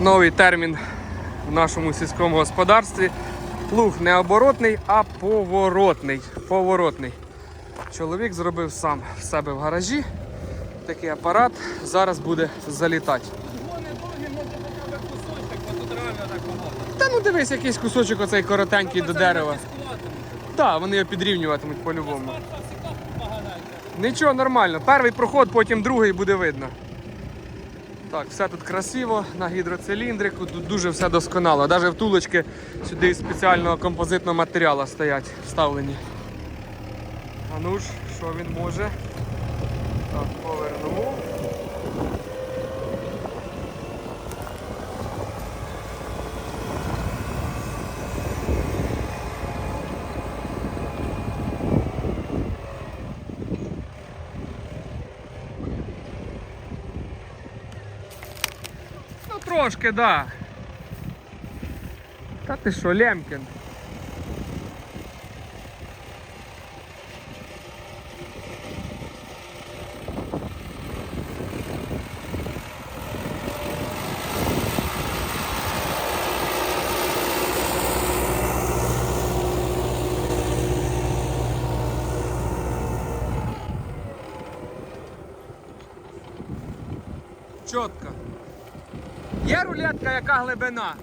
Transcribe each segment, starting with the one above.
новий термін в нашому сільському господарстві. Плуг не оборотний, а поворотний. Поворотний. Чоловік зробив сам в себе в гаражі. Такий апарат зараз буде залітати. Та ну дивись, якийсь кусочок оцей коротенький до дерева. Так, вони його підрівнюватимуть по-любому. Нічого, нормально. Перший проход, потім другий буде видно. Так, все тут красиво, на гідроциліндрику, тут дуже все досконало. Навіть втулочки сюди із спеціального композитного матеріалу стоять вставлені. А ну ж, що він може? Так, повернув. Трошки, да. Та ти що, Лемкін? Чітко. Є рулетка, яка глибина?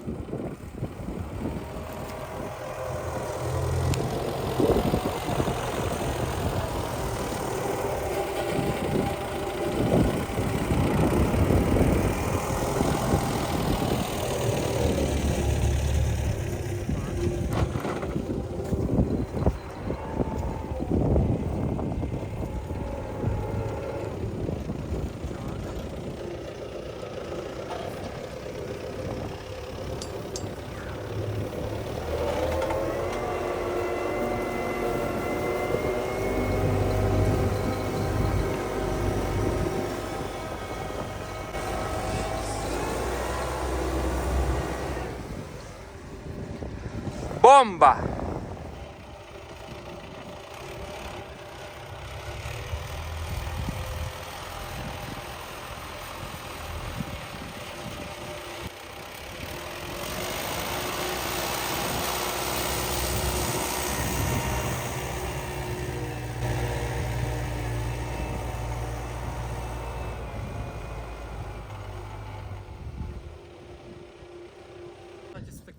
bomba.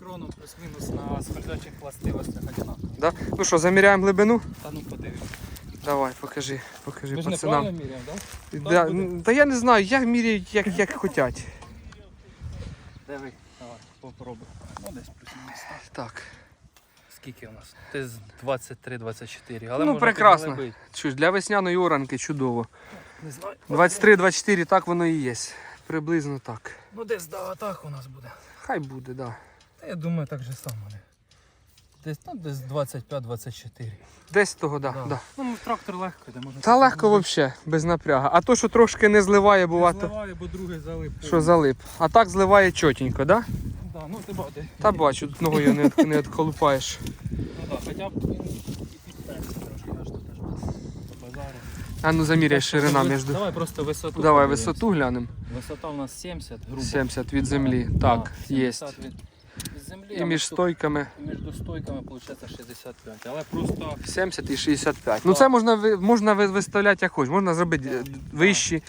Текроном плюс-мінус на смердячих властивостях одинаково. Да? Ну що, заміряємо глибину? Та ну подивись. Давай, покажи, покажи Ми ж пацанам. неправильно міряємо, так? Да, н- та я не знаю, я міряю як, як хотять. Диви, давай, попробуй. Ну десь плюс-мінус. так. Так. Скільки у нас? Ти з 23-24, але ну можна прекрасно. підглибити. Для весняної оранки чудово. Не знаю. 23-24, так воно і є. Приблизно так. Ну десь да, отак у нас буде. Хай буде, так. Да. Та я думаю, так же само. Не. Десь, ну, десь 25-24. Десь того, да, Да. да. Ну, трактор легко йде, можна. Та легко взагалі, без напряга. А то, що трошки не зливає, буває, то Зливає, бо другий залип. що залип. А так зливає чотенько, да? Да, ну ти бачиш. Та бачу, тут ногою не, не відколупаєш. Ну так, хоча б він і підперся трошки, аж тут аж по базару. А ну заміряй ширина між. Давай просто висоту. Давай висоту глянемо. Висота у нас 70, грубо. 70 від землі. Так, є. 70 від, від землі, І між стойками між стойками виходить 65. Але просто 70 і 65. Ну це можна ви- можна ви- виставляти як хочеш. Можна зробити е, вищі.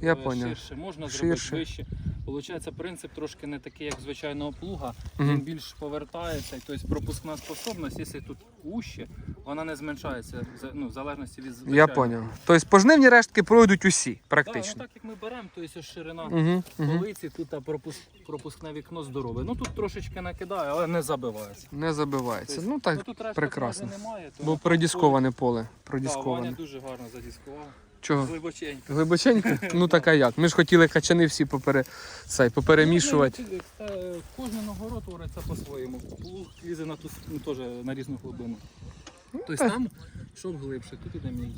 Я е, поняв. ширше можна Ширше. зробити вище. Получається, принцип трошки не такий, як звичайного плуга. Він більш повертається, тобто пропускна способність, якщо тут уще, вона не зменшається ну, в залежності від Я звичайного. поняв. Тобто пожнивні рештки пройдуть усі, Так, ну практично. так як ми беремо, то ось ширина угу. полиці, тут пропуск, пропускне вікно здорове. Ну тут трошечки накидає, але не забивається. Не забивається. Тобто, Ну так, ну, тут прекрасно. немає, то бо продісковане поле. Так, Ваня дуже гарно задіскував. Чого? Глибоченько. Глибоченько? Ну так а як? Ми ж хотіли качани всі попере... цей, поперемішувати. Ну, е, Кожен нагород твориться по-своєму. Плуг лізе на ту ну, теж на різну глибину. Тобто там, щоб глибше, тут іде мій.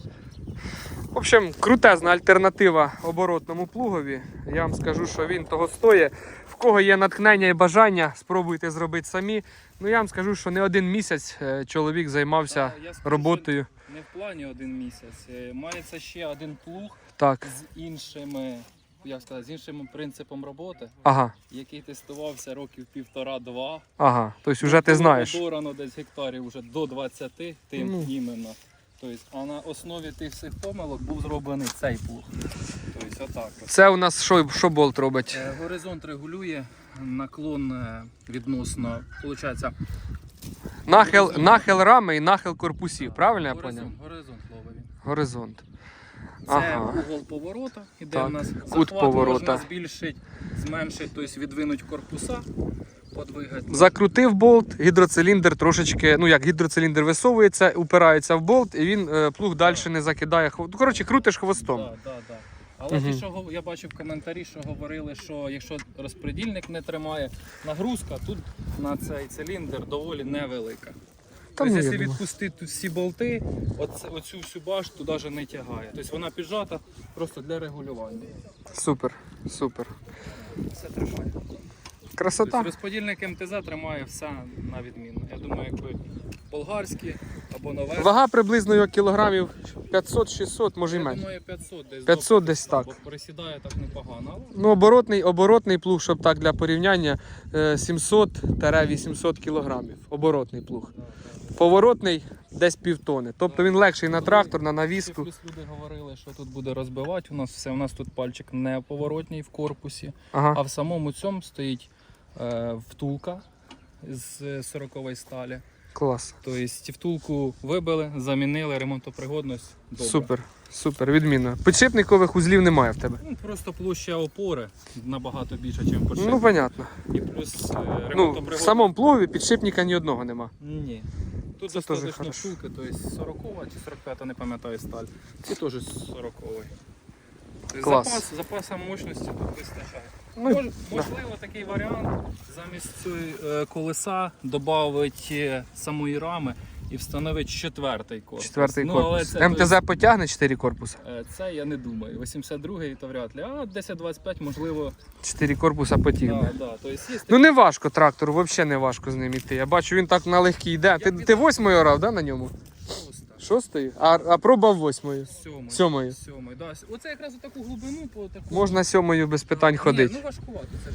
В общем, крутезна альтернатива оборотному плугові. Я вам скажу, що він того стоїть. В кого є натхнення і бажання, спробуйте зробити самі. Ну я вам скажу, що не один місяць е, чоловік займався я скажу, роботою. Не в плані один місяць. Е, Мається ще один плуг Так. з іншими як сказати, з іншим принципом роботи, Ага, який тестувався років півтора-два. ага. Тобто вже ти знаєш. Дорано десь гектарів вже до 20 тим Ну. іменно. Тобто, а на основі тих всіх помилок був зроблений цей плуг. Тобто, отак. от. Це у нас що, що болт робить? Е, Горизонт регулює, наклон е, відносно, виходить, Нахил, нахил рами і нахил корпусів, правильно я поняв? горизонт, горизонт ловить він. Горизонт. Це Ага. угол поворота, іде Так, у нас кут захват поворота. можна збільшити, зменшити, тобто відвинуть корпуса, подвигати. Закрутив болт, гідроциліндр трошечки, ну як гідроциліндр висовується, упирається в болт, і він е, плуг далі не закидає. хво- Ну, коротше, крутиш хвостом. Да, да, да. Але Мгм. ті, що гов- я бачив коментарі, що говорили, що якщо розпредільник не тримає, нагрузка тут на цей циліндр доволі невелика. Та тобто, ну, якщо відпустити тут всі болти, оце, оцю всю башту навіть не тягає. Тобто вона піджата просто для регулювання. Супер, супер. Все тримає. Красота. Тобто розподільник МТЗ тримає все на відмінно. Я думаю, якби болгарські або нове. Вага приблизно його кілограмів 500-600, може я менше. думаю, 500 десь. 500 десь так. Бо присідає так непогано. Ну, оборотний, оборотний плуг, щоб так для порівняння, е, 700-800 кілограмів. Оборотний плуг. Поворотний десь півтони. Тобто він легший на трактор, на навіску. плюс люди говорили, що тут буде розбивати. У нас все. У нас тут пальчик не поворотній в корпусі, а в самому цьому стоїть е, втулка з 40-ї сталі. Клас. Тобто втулку вибили, замінили, ремонтопригодність. Добре. Супер, супер, відмінно. Підшипникових узлів немає в тебе. Ну, просто площа опори набагато більша, ніж по Ну, понятно. І плюс е, Ну, в самому плугові підшипника ні одного нема. Ні. Тут Це теж хорошо. втулки, тобто 40 чи 45, не пам'ятаю сталь. Це теж 40-й. Клас. Запас, запаса мощності тут вистачає. Ну, Мож, можливо, такий варіант замість цієї е, колеса додати самої рами і встановити четвертий корпус. Четвертий ну, корпус. це, МТЗ потягне 4 корпуси. е, це я не думаю. 82-й то вряд ли. А 10-25 можливо. 4 корпуса потягне. Да, да. Тобто є Ну не важко трактору, взагалі не важко з ним іти. Я бачу, він так налегкий йде. Ти, ти восьмою орав, да, на ньому? Шостою? А, а пробував восьмою. Сьомий. Сьомою. Сьомий, да. Оце якраз таку глибину по таку. Можна сьомою без питань Ні, ходити. ну важкувато це.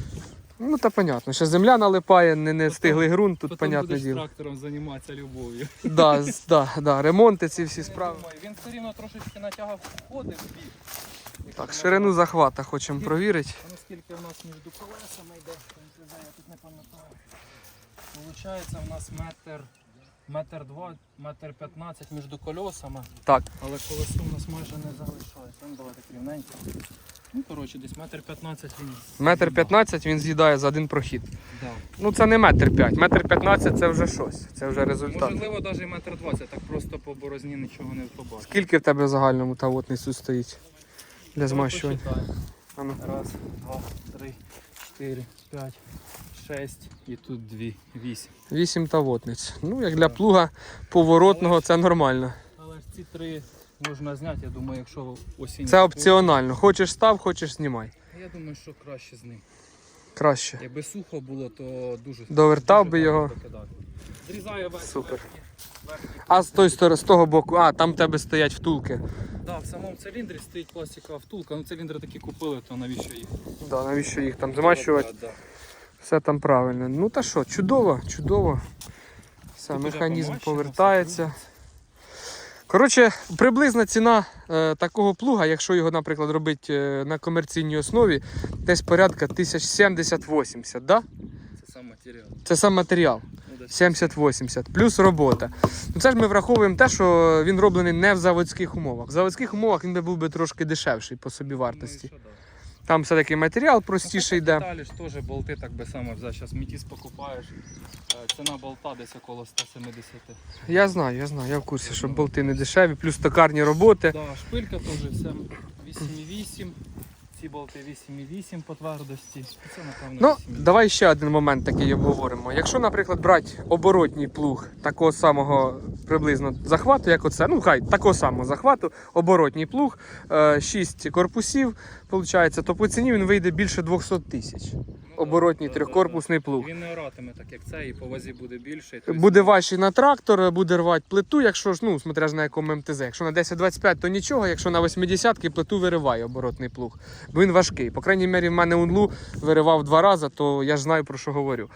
Ну та понятно, що земля налипає, не, не встиглий ґрунт, тут Потім понятне будеш діло. трактором займатися любов'ю. Да, з- да, да, ремонти ці всі справи. Він все рівно трошечки натягав входи в бік. Якщо Так, ширину захвата хочемо провірити. А Наскільки в нас між колесами йде, я не знаю, я тут не пам'ятаю. Получається у нас метр, метр два, метр п'ятнадцять між колесами, Так, але колесо у нас майже не залишається. Ну давай так рівненько. Ну, коротше, десь метр п'ятнадцять він. метр п'ятнадцять він з'їдає за один прохід. Да. Ну це не метр п'ять. Метр п'ятнадцять це вже щось. Це вже результат. Можливо, навіть метр двадцять, так просто по борозні нічого не побачиш. Скільки в тебе в загальному тавотний тут стоїть для змащування? Посчитаємо. А ну. Раз, два, три, чотири, п'ять, шесть і тут дві, вісім. Вісім тавотниць. Ну, як для плуга поворотного, це нормально. Але ж ці три можна зняти, я думаю, якщо осінь. Це опціонально. Хочеш став, хочеш знімай. Я думаю, що краще з ним. Краще. Якби сухо було, то дуже Довертав дуже би його. Зрізає весь Супер. верхній- верхній А з той сторони, з того боку, а там в тебе стоять втулки. Да, в самому циліндрі стоїть пластикова втулка. Ну циліндри такі купили, то навіщо їх? Да, навіщо їх там змащувати? Да, да. Все там правильно. Ну та що, чудово, чудово. Все, Тут механізм повертається. Коротше, приблизна ціна е, такого плуга, якщо його, наприклад, робити е, на комерційній основі, десь порядка 1070-80, да? Це сам матеріал. Це сам матеріал. Ну, десь 70-80, плюс робота. Ну це ж ми враховуємо те, що він роблений не в заводських умовах. В заводських умовах він би був би трошки дешевший по собі вартості. Ну, і що, да. Там все-таки матеріал простіший йде. Далі ж теж болти так би само взяв. Зараз мітіс покупаєш. е, Ціна болта десь около 170. Я знаю, я знаю, я в курсі, що болти не дешеві, плюс токарні роботи. Да, шпилька теж 8,8. Ці болти 8,8 по твердості. Це напевно Ну, 8. давай ще один момент такий обговоримо. Якщо, наприклад, брати оборотній плуг такого самого приблизно захвату, як оце, ну хай такого самого захвату, оборотній плуг, 6 корпусів, виходить, то по ціні він вийде більше 200 тисяч. Оборотній да, трьохкорпусний плуг. Він не оратиме так, як це, і по вазі буде більше. Буде важче на трактор, буде рвати плиту, якщо ж, ну, смотря ж на якому МТЗ. Якщо на 10-25, то нічого, якщо на 80-ки плиту вириває оборотний плуг. бо він важкий. По крайній мірі, в мене унлу виривав два рази, то я ж знаю про що говорю.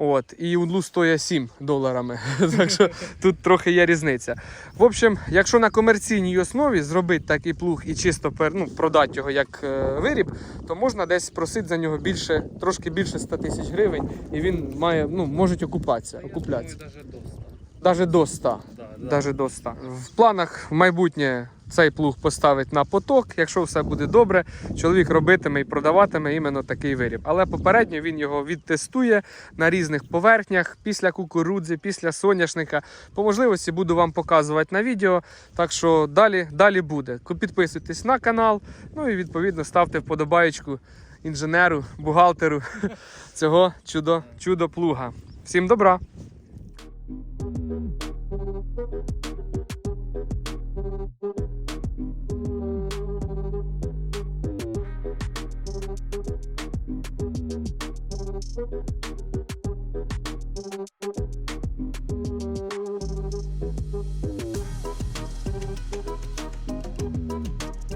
От, і унлу стоїть 7 доларами. так що тут трохи є різниця. В общем, якщо на комерційній основі зробити такий плуг і чисто пер- ну, продати його як е, виріб, то можна десь просити за нього більше, трошки більше 100 тисяч гривень, і він має, ну, можуть окупатися, окуплятися. навіть до 100. Навіть до 100. Да, да. Даже до 100. В планах в майбутнє цей плуг поставить на поток. Якщо все буде добре, чоловік робитиме і продаватиме іменно такий виріб. Але попередньо він його відтестує на різних поверхнях після кукурудзи, після соняшника. По можливості буду вам показувати на відео. Так що далі, далі буде. Підписуйтесь на канал, ну і відповідно ставте вподобаєчку інженеру, бухгалтеру цього чудо, чудо плуга. Всім добра! Thank you.